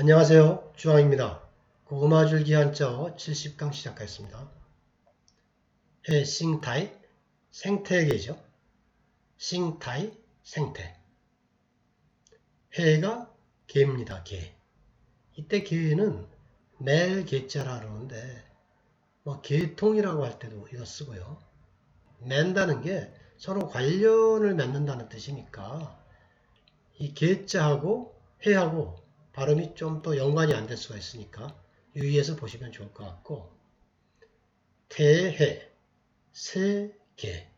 안녕하세요. 주황입니다. 고구마 줄기 한자어 70강 시작하겠습니다. 해 싱타이 생태계죠. 싱타이 생태. 해가 개입니다. 개. 이때 개는 멜 개자라 그러는데 뭐 개통이라고 할 때도 이거 쓰고요. 맨다는 게 서로 관련을 맺는다는 뜻이니까 이 개자하고 해하고 발음이 좀 또 연관이 안 될 수가 있으니까 유의해서 보시면 좋을 것 같고. 대해, 세계.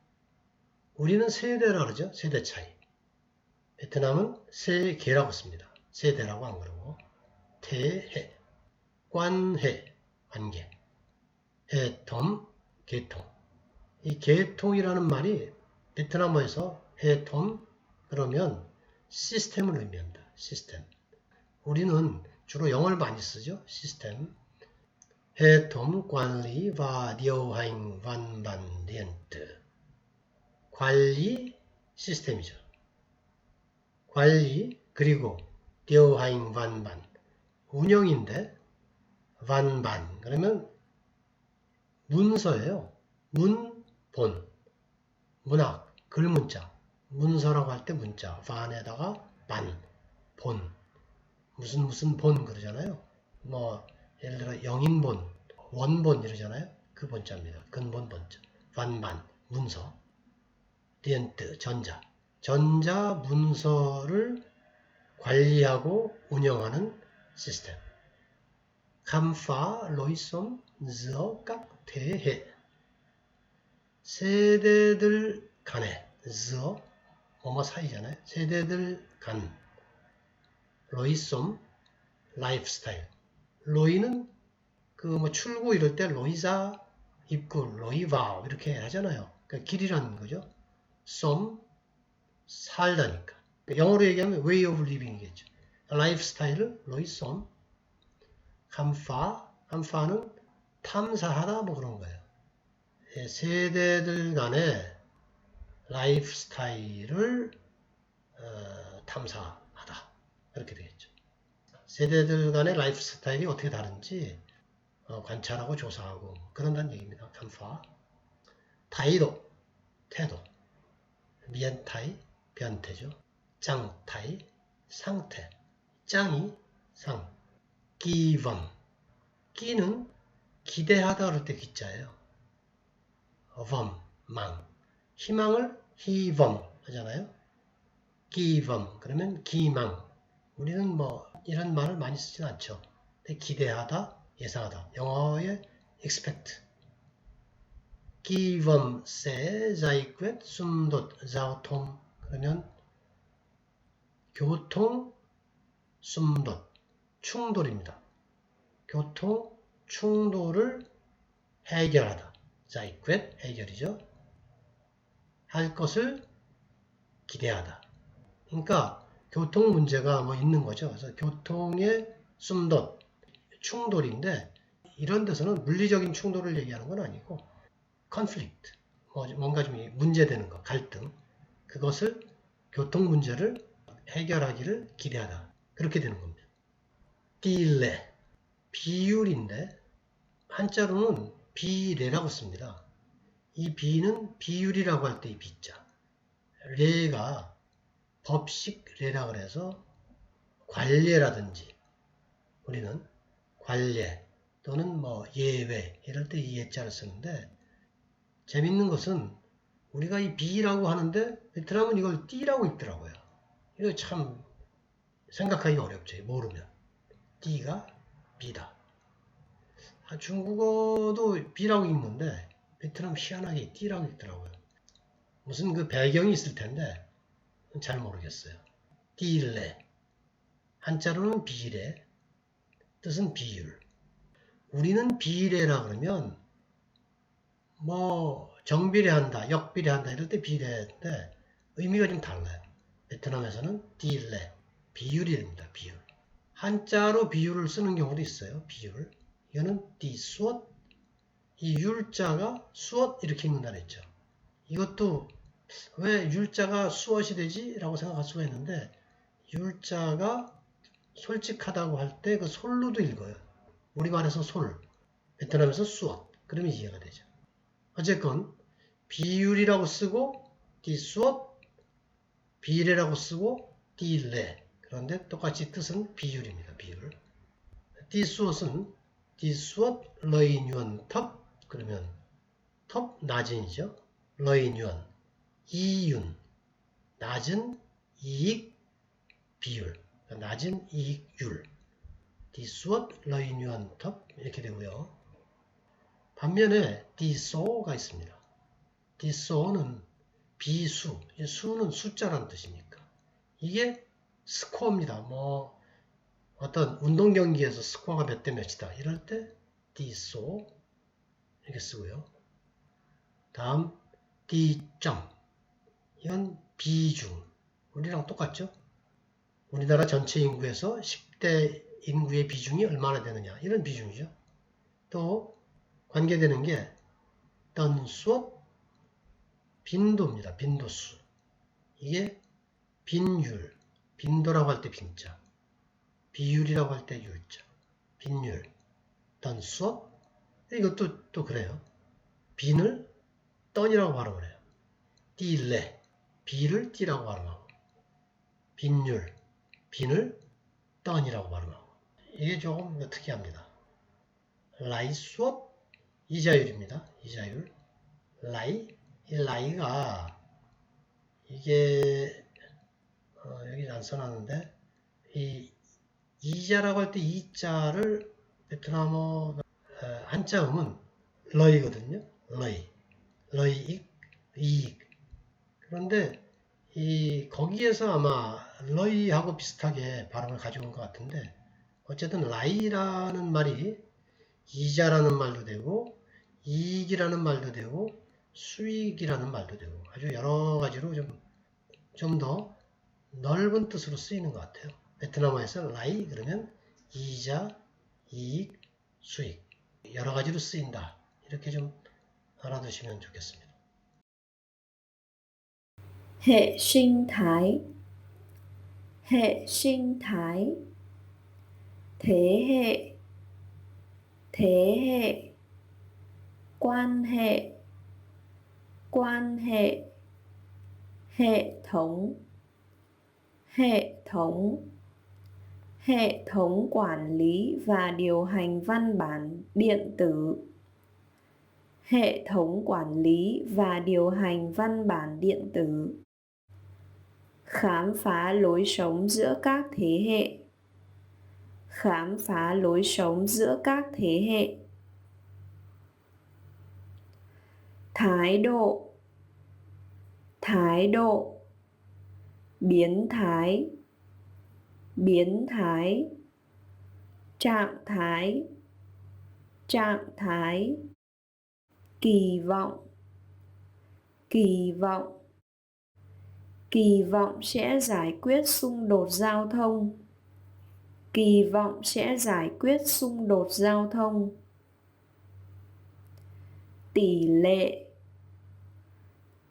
우리는 세대라 그러죠. 세대 차이. 베트남은 세계라고 씁니다. 세대라고 안 그러고. 대해, 관해, 관계. 해톰, 개통. 이 개통이라는 말이 베트남어에서 해톰 그러면 시스템을 의미한다. 시스템 우리는 주로 영어를 많이 쓰죠. 시스템. hệ hành văn bản điện tử. 관리 시스템이죠. 관리 그리고 văn bản 운영인데 완반 그러면 문서예요. 문본 문학 글문자 문서라고 할 때 문자 반에다가 반 본. 무슨 무슨 본 그러잖아요. 뭐 예를 들어 영인본, 원본 이러잖아요. 그 본자입니다. 근본 본자. 완반 문서. 디엔트 전자. 전자 문서를 관리하고 운영하는 시스템. 감파 thế hệ 세대들 간에 giữa 뭐뭐 사이잖아요. 세대들 간 로이솜 라이프스타일. 로이는 그 뭐 출구 이럴 때 로이자 입구 로이바우 이렇게 하잖아요. 그 길이라는 거죠. 솜 살다니까. 영어로 얘기하면 way of living이겠죠. 라이프스타일을 로이솜 감파 감파는 탐사하다 뭐 그런 거예요. 예, 세대들 간의 라이프 스타일을 어, 탐사 이렇게 되겠죠. 세대들 간의 라이프 스타일이 어떻게 다른지 어, 관찰하고 조사하고 그런다는 얘기입니다. 감파 타이도 태도 미엔타이 변태죠. 짱타이 상태 짱이 상 기범 끼는 기대하다 그럴 때 기자예요. 범, 망. 희망을 희범 하잖아요. 기범 그러면 기망. 우리는 뭐 이런 말을 많이 쓰진 않죠. 기대하다, 예상하다. 영어의 expect. 기범 세 자이quyết 숨돛 자오통 그러면 교통 숨돛 충돌입니다. 교통 충돌을 해결하다. 자이quyết 해결이죠. 할 것을 기대하다. 그러니까 교통 문제가 뭐 있는 거죠. 그래서 교통의 숨덧 충돌인데 이런 데서는 물리적인 충돌을 얘기하는 건 아니고 conflict 뭐 뭔가 좀 문제되는 거 갈등 그것을 교통 문제를 해결하기를 기대하다 그렇게 되는 겁니다. 딜레 비율인데 한자로는 비례라고 씁니다. 이 비는 비율이라고 할 때 이 비자 레가 법식례라 그래서 관례라든지 우리는 관례 또는 뭐 예외 이럴 때 이 예자를 쓰는데 재밌는 것은 우리가 이 비라고 하는데 베트남은 이걸 띠라고 읽더라고요. 이거 참 생각하기 어렵죠. 모르면 띠가 비다. 아, 중국어도 비라고 읽는데 베트남 희한하게 띠라고 읽더라고요. 무슨 그 배경이 있을 텐데 잘 모르겠어요. 띠일레 한자로는 비례 뜻은 비율 우리는 비례라 그러면 뭐 정비례한다 역비례한다 이럴 때 비례인데 의미가 좀 달라요. 베트남에서는 띠일레 비율입니다. 비율 한자로 비율을 쓰는 경우도 있어요. 비율 이거는 띠수엇 이 율자가 수엇 이렇게 읽는다 그랬죠. 이것도 왜 율자가 수엇이 되지? 라고 생각할 수가 있는데 율자가 솔직하다고 할 때 그 솔로도 읽어요. 우리말에서 솔, 베트남에서 수엇. 그러면 이해가 되죠. 어쨌건 비율이라고 쓰고 디수엇, 비례라고 쓰고 디레. 그런데 똑같이 뜻은 비율입니다. 비율. 디수엇은 디수엇 러이뉴언 텁 그러면 텁 낮은이죠. 러이뉴언 이윤 낮은 이익 비율 낮은 이익률 러이뉴언 텁 이렇게 되고요. 반면에 디소가 있습니다. 디소는 비수, 이 수는 숫자라는 뜻이니까 이게 스코어입니다. 뭐 어떤 운동 경기에서 스코어가 몇 대 몇이다 이럴 때 디소 이렇게 쓰고요. 다음 디점 이건 비중 우리랑 똑같죠? 우리나라 전체 인구에서 10대 인구의 비중이 얼마나 되느냐 이런 비중이죠. 또 관계되는 게 던수업 빈도입니다. 빈도수 이게 빈율 빈도라고 할 때 빈자 비율이라고 할 때 율자 빈율 던수업 이것도 또 그래요. 빈을 던이라고 발음을 해요. 띠레 비를 띠라고 발음하고 빈율 빈을 던이라고 발음하고 이게 조금 특이합니다. 라이 수업 이자율입니다. 이자율 라이 이 라이가 이게 어, 여기 안 써놨는데 이 이자라고 할 때 이자를 베트남어 어, 한자음은 러이거든요. 러이 러이익 이익 그런데 이 거기에서 아마 러이하고 비슷하게 발음을 가져온 것 같은데 어쨌든 라이라는 말이 이자라는 말도 되고 이익이라는 말도 되고 수익이라는 말도 되고 아주 여러 가지로 좀 좀 더 넓은 뜻으로 쓰이는 것 같아요. 베트남어에서 라이 그러면 이자, 이익, 수익 여러 가지로 쓰인다. 이렇게 좀 알아두시면 좋겠습니다. Hệ sinh thái. Hệ sinh thái. Thế hệ. Thế hệ. Quan hệ. Quan hệ. Hệ thống. Hệ thống. Hệ thống quản lý và điều hành văn bản, điện tử. Hệ thống quản lý và điều hành văn bản, điện tử khám phá lối sống giữa các thế hệ. Khám phá lối sống giữa các thế hệ. Thái độ. Thái độ. Biến thái. Biến thái. Trạng thái. Trạng thái. Kỳ vọng. Kỳ vọng kỳ vọng sẽ giải quyết xung đột giao thông. Kỳ vọng sẽ giải quyết xung đột giao thông. Tỷ lệ.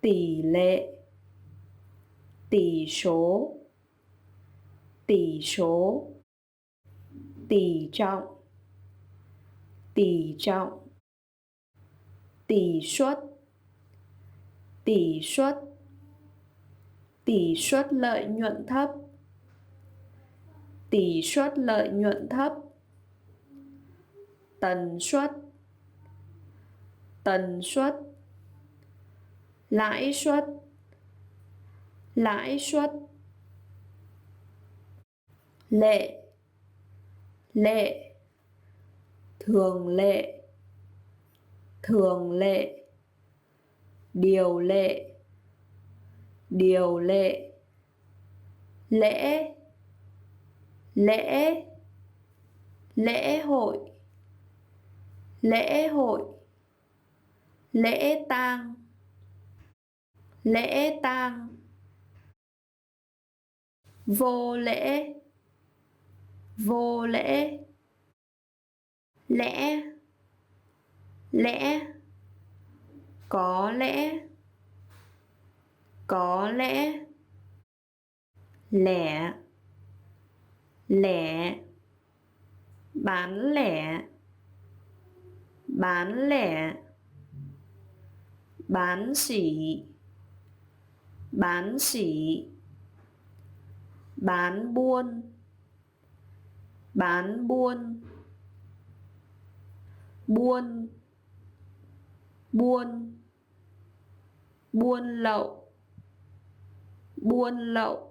Tỷ lệ. Tỷ số. Tỷ số. Tỷ trọng. Tỷ trọng. Tỷ suất. Tỷ suất tỷ suất lợi nhuận thấp. Tỷ suất lợi nhuận thấp. Tần suất. Tần suất. Lãi suất. Lãi suất. Lệ. Lệ. Thường lệ. Thường lệ. Điều lệ điều lệ. Lễ. Lễ. Lễ hội. Lễ hội. Lễ tang. Lễ tang. Vô lễ. Vô lễ. Lẽ. Lẽ. Có lẽ có lẽ lẻ lẻ, bán lẻ bán lẻ, bán sỉ bán sỉ bán buôn bán buôn buôn buôn buôn lậu buôn lậu